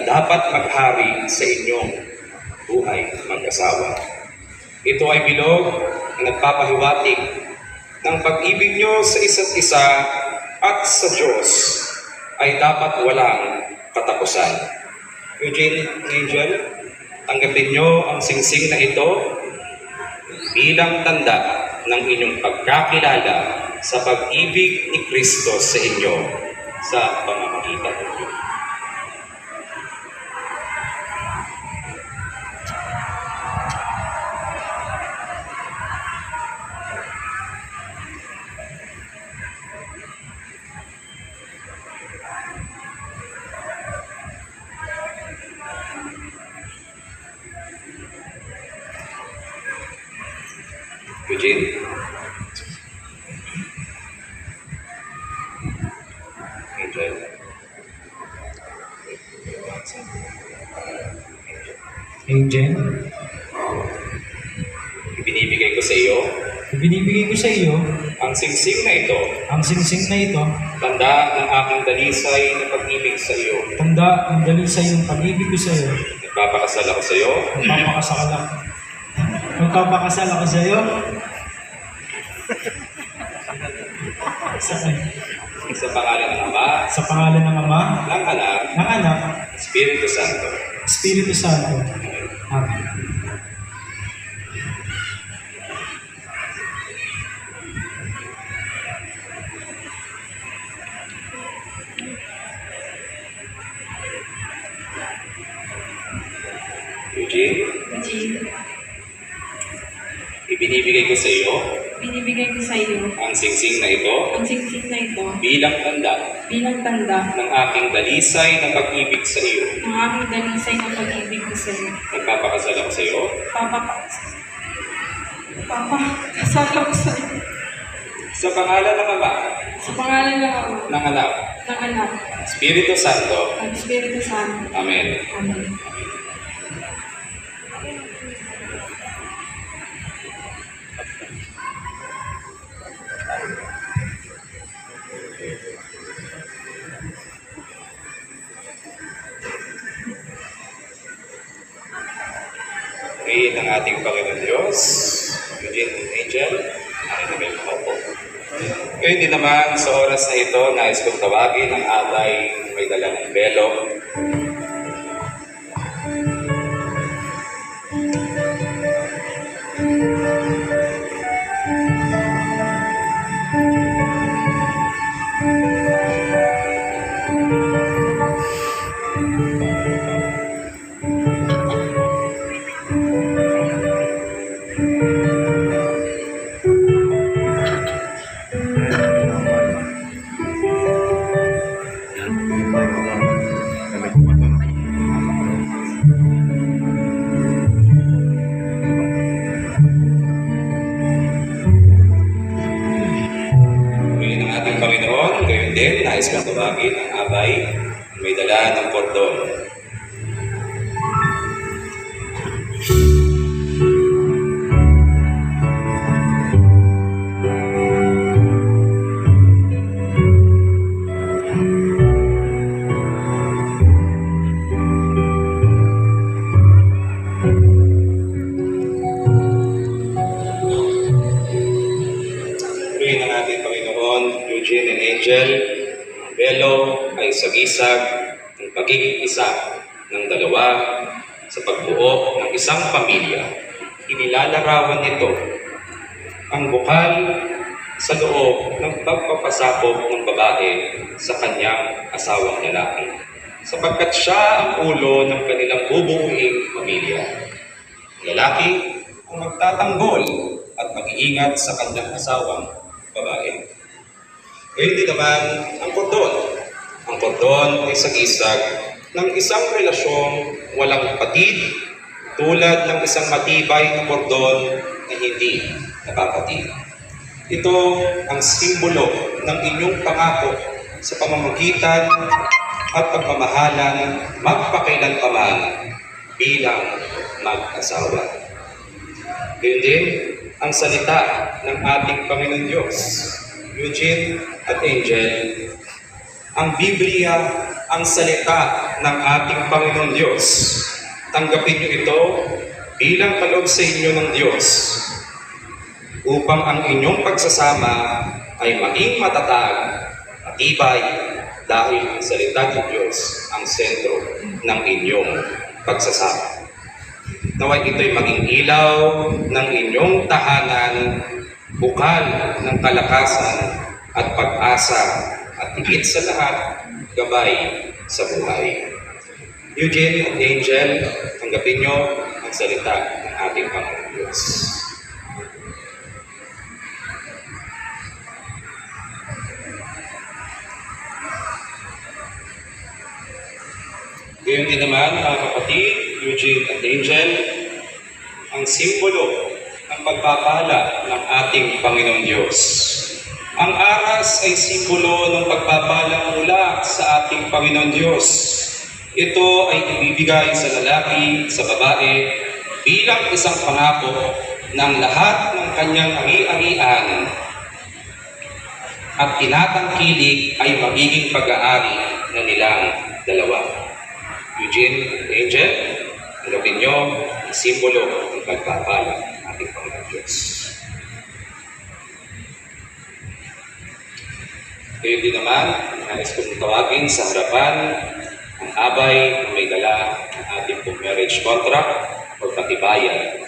na dapat maghari sa inyong buhay mag-asawa. Ito ay bilog na nagpapahiwatig ng pag-ibig nyo sa isa't isa at sa Diyos ay dapat walang katapusan. Eugene Angel, tanggapin nyo ang singsing na ito bilang tanda ng inyong pagkakilala sa pag-ibig ni Kristo sa inyo sa pamamagitan ninyo. Eugene? Angel? Angel, Ibinibigay ko sa iyo ibinibigay ko sa iyo ang singsing na ito, ang singsing na ito, tanda ng aking dalisay na pag-ibig sa iyo. tanda ang dalisay ng pag-ibig ko sa iyo. Nagpapakasal ako sa iyo Magpapakasal ako. Magpapakasal ako sa iyo. Sa, sa pangalan ng Ama, sa pangalan ng Ama, ng Anak, ng Anak, Espiritu Santo. Espiritu Santo. Amen. Eugene, ibinibigay ko sa iyo binibigay ko sa iyo ang singsing na ito ang singsing na ito bilang tanda bilang tanda ng aking dalisay na pag-ibig sa iyo. ng aking dalisay na pag-ibig ko sa iyo. Nagpapakasal ako sa iyo Papa, Papa, kasal ako sa iyo. sa pangalan ng Ama, Sa pangalan ng Ama, ng Anak, ng Anak, Espiritu Santo. at Espiritu Santo. Amen. Amen. Ngayon ang ating Panginoon Diyos, Eugene Angel, ay na may po. Ngayon din naman sa oras na ito, nais kong tawagin ang atay may dala ng belo. Nais kong tawagin ang abay may dala ng kordon. Ngayon ang ating Eugene and Angel, ay sagisag ng pagiging isa ng dalawa sa pagbuo ng isang pamilya. Inilalarawan nito ang bukal sa loob ng pagpapasakop ng babae sa kanyang asawang lalaki sapagkat siya ang ulo ng kanilang bubuuing pamilya. Lalaki ang magtatanggol at mag-iingat sa kanyang asawang babae. Ngayon din naman ang kordon. Ang kordon ay sagisag ng isang relasyong walang patid tulad ng isang matibay na kordon na hindi napapatid. Ito ang simbolo ng inyong pangako sa pamamagitan at pagmamahalan magpakailanpaman bilang mag-asawa. Gayun din ang salita ng ating Panginoon Diyos, Eugene at Angel. Ang Biblia ang salita ng ating Panginoon Diyos. Tanggapin niyo ito bilang kaloob sa inyo ng Diyos upang ang inyong pagsasama ay maging matatag, matibay, dahil ang salita ng Diyos ang sentro ng inyong pagsasama. Naway ito'y maging ilaw ng inyong tahanan, bukal ng kalakasan at pag-asa at higit sa lahat, gabay sa buhay. Eugene at Angel, tanggapin niyo ang salita ng ating Panginoon Diyos. Gayon din naman, mga kapatid, Eugene at Angel, ang simbolo ng pagpapala ng ating Panginoon Diyos. Ang aras ay simbolo ng pagpapala mula sa ating Panginoon Diyos. Ito ay ibibigay sa lalaki, sa babae, bilang isang pangako ng lahat ng kanyang ari-arian at tinatangkilik ay magiging pag-aari na nilang dalawa. Eugene, Angel, ang simbolo ng pagpapala ng ating Panginoon Diyos. Kayo din naman, nais kong tawagin sa harapan ang abay na may dala ng ating pong marriage contract o katibayan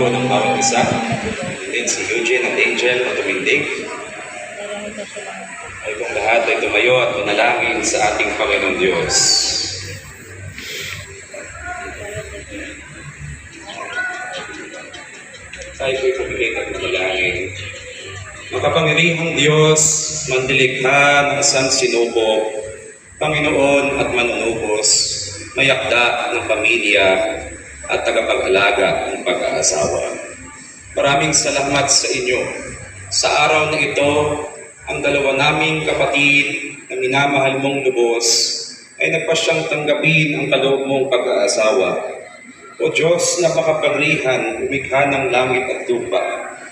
ko ng bawat isa, din si Eugene at Angel na tumindig. Ay kung lahat ay tumayo at manalangin sa ating Panginoon Diyos. Tayo po'y pumilit at manalangin. Makapangyarihang Diyos, mandilikha ng isang sinubok, Panginoon at manunubos, mayakda ng pamilya at tagapag-alaga ng pag-aasawa. Maraming salamat sa inyo. Sa araw na ito, ang dalawa naming kapatid na minamahal mong lubos ay nagpasyang tanggapin ang kaloob mong pag-aasawa. O Diyos na makapangyarihan, lumikha ng langit at lupa,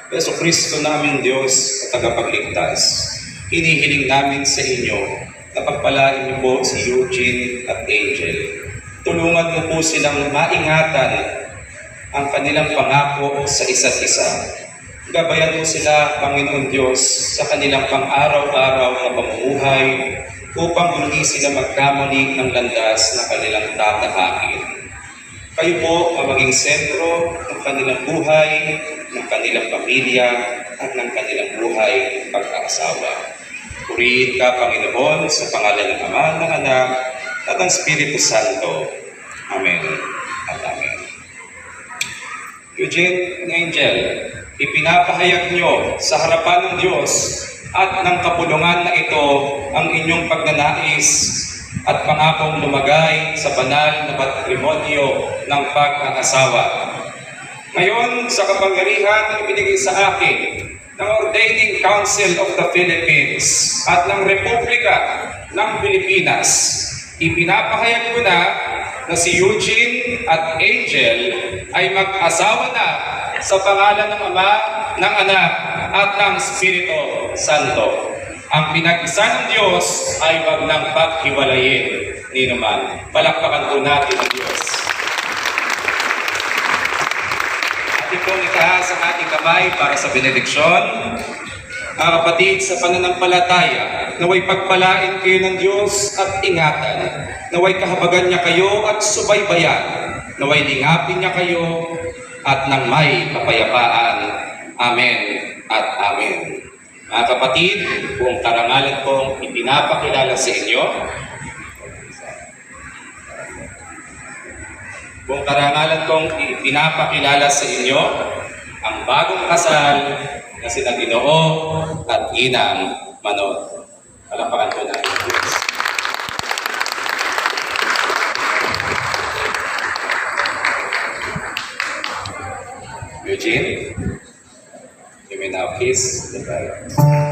Yeso Kristo namin Diyos at tagapagligtas, hinihiling namin sa inyo na pagpalain niyo po si Eugene at Angel. Tulungan mo po silang maingatan ang kanilang pangako sa isa't isa. Gabayan mo sila, Panginoon Diyos, sa kanilang pang-araw-araw na pamumuhay upang hindi sila magkamali ng landas na kanilang tatahakin. Kayo po ang maging sentro ng kanilang buhay, ng kanilang pamilya, at ng kanilang buhay pag-aasawa. Purihin ka, Panginoon, sa pangalan ng Ama, ng Anak, at ng Espiritu Santo. Amen at Amen. Eugene and Angel, ipinapahayag nyo sa harapan ng Diyos at ng kapulungan na ito ang inyong pagnanais at pangakong lumagay sa banal na patrimonyo ng pag-aasawa. Ngayon, sa kapangyarihan na ibinigay sa akin ng Ordaining Council of the Philippines at ng Republika ng Pilipinas, ipinapahayag ko na na si Eugene at Angel ay mag-asawa na sa pangalan ng Ama, ng Anak, at ng Espiritu Santo. Ang pinag-isa ng Diyos ay wag nang paghiwalayin ni naman. Palakpakan po natin ang Diyos. At itong itaas ang ating kamay para sa benediksyon. Mga kapatid, sa pananampalataya, naway pagpalain kayo ng Diyos at ingatan. Naway kahabagan niya kayo at subaybayan. Naway lingapin niya kayo at nang may kapayapaan. Amen at Amen. Mga kapatid, kung karangalan kong ipinapakilala sa inyo, kung karangalan kong ipinapakilala sa inyo, ang bagong kasal na sina Ginoo at Ginang Manod. Palapakan po natin. Eugene, you may now kiss the bride.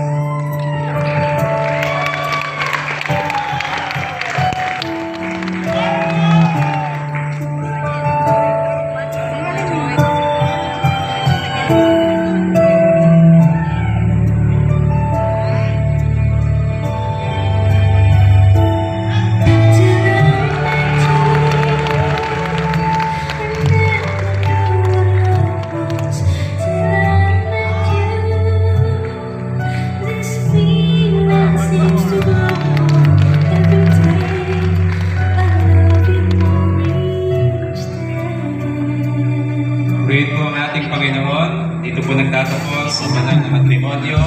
Matrimonyo.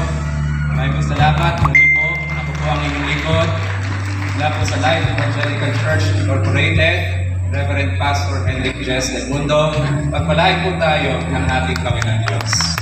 Maraming salamat. Muli po, ako po ang inyong lingkod. Mula po sa Life Evangelical Church Incorporated, Reverend Pastor Henrik Jes Del Mundo. Pagpalain po tayo ng ating Panginoon Diyos.